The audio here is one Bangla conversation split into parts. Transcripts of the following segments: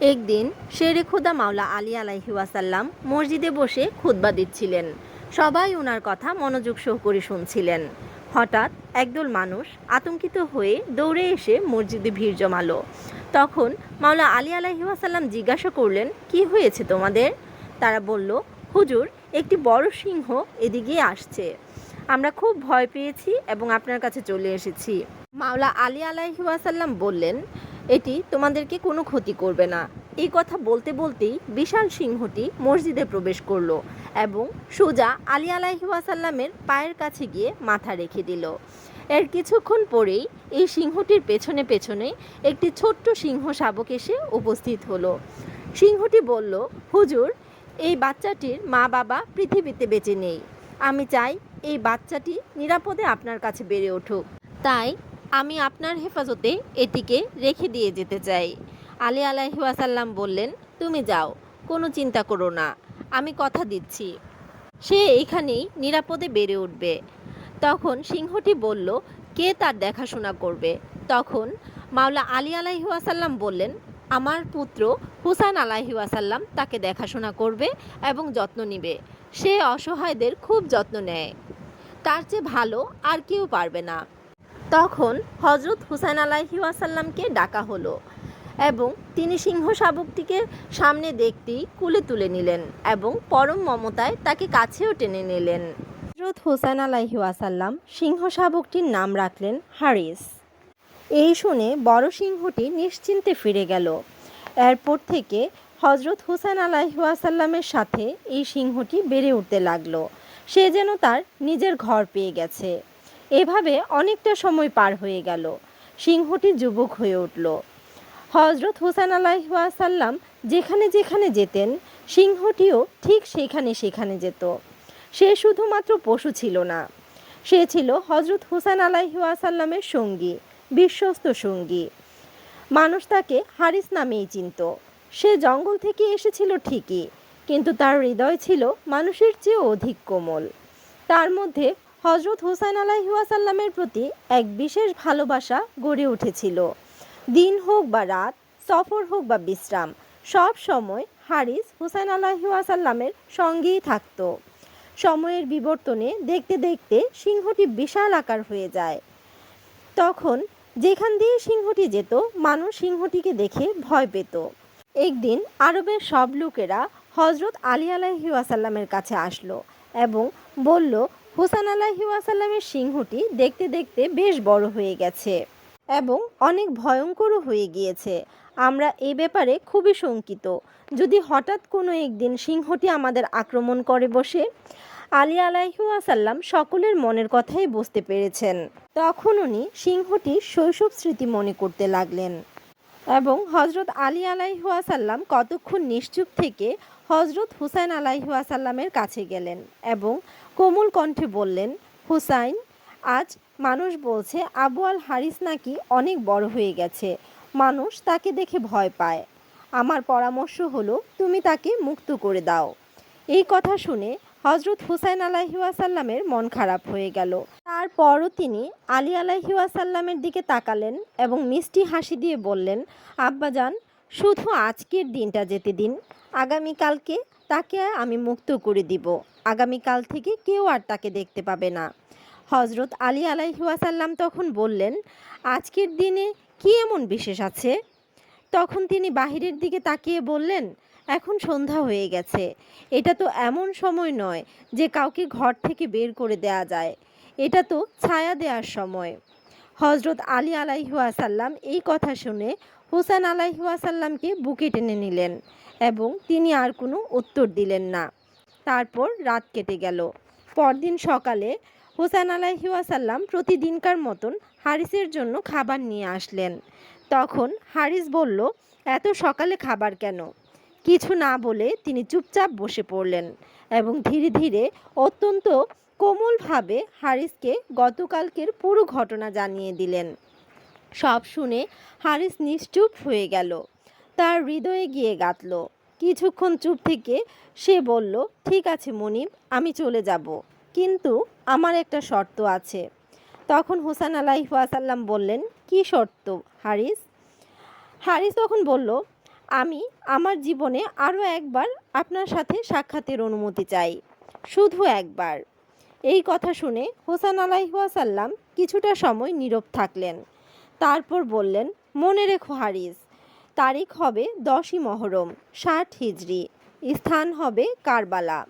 একদিন শেরে খুদা মাওলা আলী আলাইহি ওয়াসাল্লাম মসজিদে বসে খুতবা দিচ্ছিলেন। সবাই ওনার কথা মনোযোগ সহকারে শুনছিলেন। হঠাৎ একদল মানুষ আতঙ্কিত হয়ে দৌড়ে এসে মসজিদে ভিড় জমালো। তখন মাওলা আলী আলাইহি ওয়াসাল্লাম জিজ্ঞাসা করলেন, কি হয়েছে তোমাদের? তারা বলল, হুজুর, একটি বড় সিংহ এদিকে আসছে। আমরা খুব ভয় পেয়েছি এবং আপনার কাছে চলে এসেছি। মাওলা আলী আলাইহি ওয়াসাল্লাম বললেন এটি তোমাদেরকে কোনো ক্ষতি করবে না। এই কথা বলতে বলতেই বিশাল সিংহটি মসজিদে প্রবেশ করল এবং সোজা আলী আলাইহি ওয়াসাল্লামের পায়ের কাছে গিয়ে মাথা রেখে দিল। এর কিছুক্ষণ পরেই এই সিংহটির পেছনে পেছনে একটি ছোট্ট সিংহ শাবক এসে উপস্থিত হলো। সিংহটি বলল, হুজুর, এই বাচ্চাটির মা বাবা পৃথিবীতে বেঁচে নেই। আমি চাই এই বাচ্চাটি নিরাপদে আপনার কাছে বেড়ে উঠুক। তাই আমি আপনার হেফাজতে এটিকে রেখে দিয়ে যেতে চাই। আলী আলাহি ওয়াসাল্লাম বললেন, তুমি যাও, কোনো চিন্তা করো না, আমি কথা দিচ্ছি। সে এইখানেই নিরাপদে বেড়ে উঠবে। তখন সিংহটি বলল, কে তার দেখাশোনা করবে? তখন মাওলা আলী আলাহি ওয়াসাল্লাম বললেন, আমার পুত্র হুসান আলাহি ওয়াসাল্লাম তাকে দেখাশোনা করবে এবং যত্ন নিবে। সে অসহায়দের খুব যত্ন নেয়। তার চেয়ে ভালো আর কেউ পারবে না। তখন হজরত হুসাইন আলাহি ওয়াসাল্লামকে ডাকা হলো এবং তিনি সিংহ শাবকটিকে সামনে দেখতেই কুলে তুলে নিলেন এবং পরম মমতায় তাকে কাছেও টেনে নিলেন। হজরত হুসাইন আলাহি ওয়াসাল্লাম সিংহ শাবকটির নাম রাখলেন হারিস। এই শুনে বড় সিংহটি নিশ্চিন্তে ফিরে গেল। এরপর থেকে হজরত হুসাইন আলাইহাসাল্লামের সাথে এই সিংহটি বেড়ে উঠতে লাগল। সে যেন তার নিজের ঘর পেয়ে গেছে। এভাবে অনেকটা সময় পার হয়ে গেল। সিংহটি যুবক হয়ে উঠল। হজরত হুসাইন আলাইহাসাল্লাম যেখানে যেখানে যেতেন, সিংহটিও ঠিক সেখানে সেখানে যেত। সে শুধুমাত্র পশু ছিল না। সে ছিল হজরত হুসাইন আলাইহাসাল্লামের সঙ্গী, বিশ্বস্ত সঙ্গী। মানুষ তাকে হারিস নামেই চিনত। সে জঙ্গল থেকে এসেছিল ঠিকই, কিন্তু তার হৃদয় ছিল মানুষের চেয়ে অধিক কোমল। তার মধ্যে হজরত হুসাইন আলাহিউসাল্লামের প্রতি এক বিশেষ ভালোবাসা গড়ে উঠেছিল। দিন হোক বা রাত, সফর হোক বা বিশ্রাম, সব সময় হারিস হুসাইন আলাহিউসাল্লামের সঙ্গেই থাকতো। সময়ের বিবর্তনে দেখতে দেখতে সিংহটি বিশাল আকার হয়ে যায়। তখন যেখান দিয়ে সিংহটি যেত, মানুষ সিংহটিকে দেখে ভয় পেত। একদিন আরবের সব লোকেরা হজরত আলী আলাহি ওয়াসাল্লামের কাছে আসলো এবং বলল হুসান আলাহি ওয়াসাল্লামের সিংহটি দেখতে দেখতে বেশ বড় হয়ে গেছে এবং অনেক ভয়ঙ্করও হয়ে গিয়েছে। আমরা এই ব্যাপারে খুবই শঙ্কিত। যদি হঠাৎ কোনো একদিন সিংহটি আমাদের আক্রমণ করে বসে, আলী আলাইহুয়াসাল্লাম সকলের মনের কথাই বুঝতে পেরেছেন। তখন উনি সিংহটির শৈশব স্মৃতি মনে করতে লাগলেন। এবং হজরত আলী আলাইহুয়াসাল্লাম কতক্ষণ নিশ্চুপ থেকে হজরত হুসাইন আলাইহুয়াসাল্লামের কাছে গেলেন এবং কোমল কণ্ঠে বললেন, হুসাইন, আজ মানুষ বলছে আবু আল হারিস নাকি অনেক বড় হয়ে গেছে। মানুষ তাকে দেখে ভয় পায়। আমার পরামর্শ হলো, তুমি তাকে মুক্ত করে দাও। এই কথা শুনে হজরত হুসাইন আলাহিউসাল্লামের মন খারাপ হয়ে গেল। তারপরও তিনি আলী আলাহিউসাল্লামের দিকে তাকালেন এবং মিষ্টি হাসি দিয়ে বললেন আব্বাজান শুধু আজকের দিনটা যেতে দিন। আগামীকালকে তাকে আমি মুক্ত করে দিব। আগামীকাল থেকে কেউ আর তাকে দেখতে পাবে না। হজরত আলী আলাইহুয়াসাল্লাম তখন বললেন, আজকের দিনে কি এমন বিশেষ আছে? তখন তিনি বাহিরের দিকে তাকিয়ে বললেন এখন সন্ধ্যা হয়ে গেছে। এটা তো এমন সময় নয় যে কাউকে ঘর থেকে বের করে দেয়া যায়। এটা তো ছায়া দেওয়ার সময়। হজরত আলী আলাইহুয়াসাল্লাম এই কথা শুনে হুসান আলাইহুয়াসাল্লামকে বুকে টেনে নিলেন এবং তিনি আর কোনো উত্তর দিলেন না। তারপর রাত কেটে গেল। পরদিন সকালে হুসান আলাইহুয়াসাল্লাম প্রতিদিনকার মতন হারিসের জন্য খাবার নিয়ে আসলেন। তখন হারিস বলল, এত সকালে খাবার কেন? কিছু না বলে তিনি চুপচাপ বসে পড়লেন এবং ধীরে ধীরে অত্যন্ত কোমলভাবে হারিসকে গতকালকের পুরো ঘটনা জানিয়ে দিলেন। সব শুনে হারিস নিশ্চুপ হয়ে গেল। তার হৃদয়ে গিয়ে গাঁথল। কিছুক্ষণ চুপ থেকে সে বলল, ঠিক আছে মনিব, আমি চলে যাব। কিন্তু আমার একটা শর্ত আছে। তখন হুসান আলাইহাসাল্লাম বললেন, কি শর্ত হারিস? হারিস তখন বলল আমি আমার জীবনে আরও একবার আপনার সাথে সাক্ষাতের অনুমতি চাই। শুধু একবার। এই কথা শুনে হোসান আলাইহাসাল্লাম কিছুটা সময় নীরব থাকলেন। তারপর বললেন, মনে রেখো হারিস, তারিখ হবে দশই মহরম, ষাট হিজড়ি স্থান হবে কারবালা।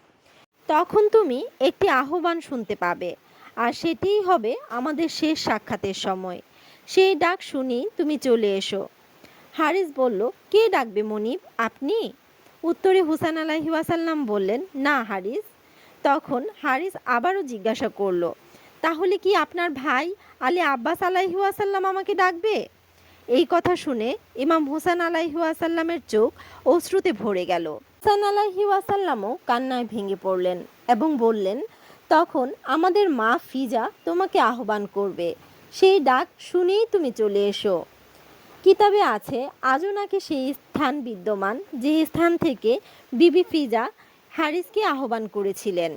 তখন তুমি একটি আহ্বান শুনতে পাবে, আর সেটিই হবে আমাদের শেষ সাক্ষাতের সময়। সেই ডাক শুনি তুমি চলে এসো। হারিস বলল, কে ডাকবে মনিব? আপনি? উত্তরে হুসান আলাহি ওয়াসাল্লাম বললেন, না, হারিস। তখন হারিস আবারও জিজ্ঞাসা করল, তাহলে কি আপনার ভাই আলী আব্বাস আলাহি ওয়াসাল্লাম আমাকে ডাকবে? এই কথা শুনে ইমাম হুসান আলাহি ওয়াসাল্লামের চোখ অশ্রুতে ভরে গেল। হুসান আলাহি ওয়াসাল্লামও কান্নায় ভেঙে পড়লেন এবং বললেন, তখন আমাদের মা ফিজা তোমাকে আহ্বান করবে। সেই ডাক শুনেই তুমি চলে এসো। কিতাবে আছে, আজও নাকি সেই স্থান বিদ্যমান, যে স্থান থেকে বিবি ফিজা হারিসকে আহ্বান করেছিলেন।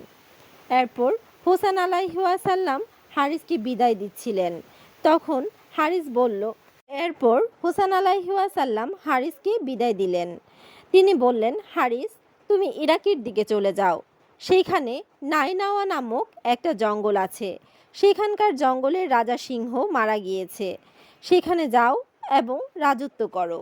এরপর হোসেন আলাইহাসাল্লাম হারিসকে বিদায় দিচ্ছিলেন। তখন হারিস বলল, এরপর হোসেন আলাইহাসাল্লাম হারিসকে বিদায় দিলেন। তিনি বললেন, হারিস, তুমি ইরাকের দিকে চলে যাও। সেইখানে নাইনাওয়া নামক একটা জঙ্গল আছে। সেখানকার জঙ্গলের রাজা সিংহ মারা গিয়েছে। সেখানে যাও এবং রাজত্ব করো।